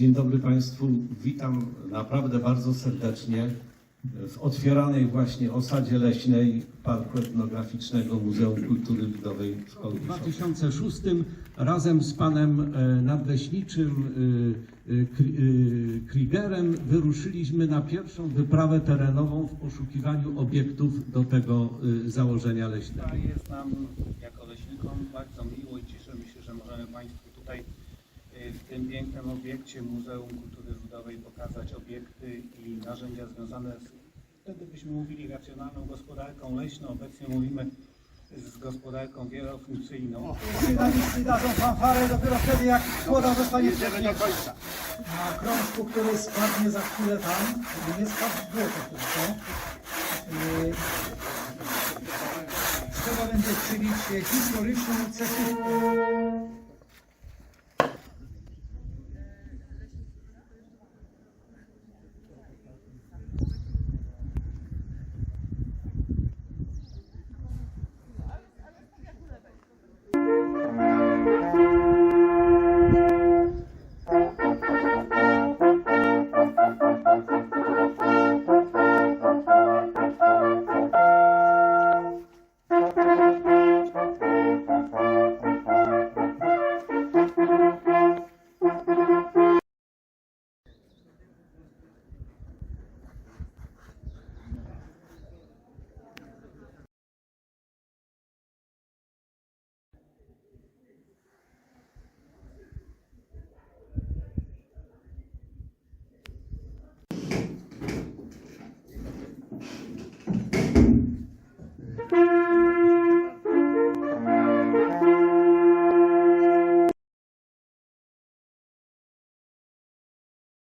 Dzień dobry Państwu. Witam naprawdę bardzo serdecznie w otwieranej właśnie osadzie leśnej Parku Etnograficznego Muzeum Kultury Ludowej W Szkoły Piszowej. 2006 razem z panem e, nadleśniczym e, e, Kri- Kriegerem wyruszyliśmy na pierwszą wyprawę terenową w poszukiwaniu obiektów do tego założenia leśnego. Jest nam jako leśnikom bardzo miło i cieszymy się, że możemy Państwu tutaj w tym pięknym obiekcie Muzeum Kultury Ludowej pokazać obiekty i narzędzia związane z, wtedy byśmy mówili racjonalną gospodarką leśną, obecnie mówimy z gospodarką wielofunkcyjną. Sygnaliści dadzą fanfarę dopiero wtedy, jak skłoda zostanie przesunięta. Na krążku, który spadnie za chwilę tam, żeby nie spadł w błoto tylko. Yy, Trzeba będzie przybić historyczną cechówkę.